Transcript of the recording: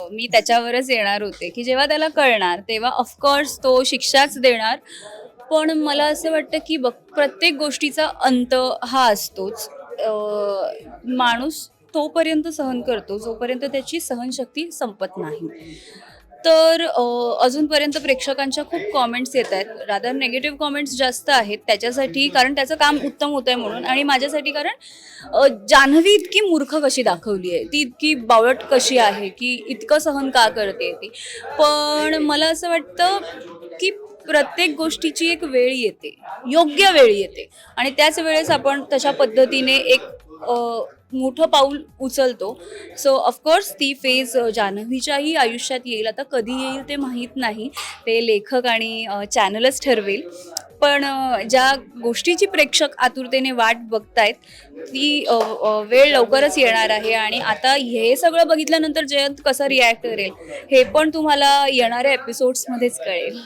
मी त्याच्यावरच येणार होते की जेव्हा त्याला कळणार तेव्हा ऑफकोर्स तो शिक्षाच देणार. पण मला असं वाटतं की बघ प्रत्येक गोष्टीचा अंत हा असतोच. माणूस तोपर्यंत सहन करतो जोपर्यंत त्याची सहनशक्ती संपत नाही. तर अजूनपर्यंत प्रेक्षकांच्या खूप कॉमेंट्स येत आहेत. रादर नेगेटिव्ह कॉमेंट्स जास्त आहेत त्याच्यासाठी कारण त्याचं काम उत्तम होत आहे म्हणून. आणि माझ्यासाठी कारण जान्हवी इतकी मूर्ख कशी दाखवली आहे? ती इतकी बावळट कशी आहे? की इतकं सहन का करते ती? पण मला असं वाटतं की प्रत्येक गोष्टीची एक वेळ येते. योग्य वेळ येते. आणि त्याच वेळेस आपण तशा पद्धतीने एक मोठं पाऊल उचलतो. सो ऑफकोर्स ती फेज जान्हवीच्याही आयुष्यात येईल. आता कधी येईल ते माहीत नाही. ते लेखक आणि चॅनलच ठरवेल. पण ज्या गोष्टीची प्रेक्षक आतुरतेने वाट बघतायत ती वेळ लवकरच येणार आहे. आणि आता हे सगळं बघितल्यानंतर जयंत कसं रिॲक्ट करेल हे पण तुम्हाला येणाऱ्या एपिसोड्समध्येच कळेल.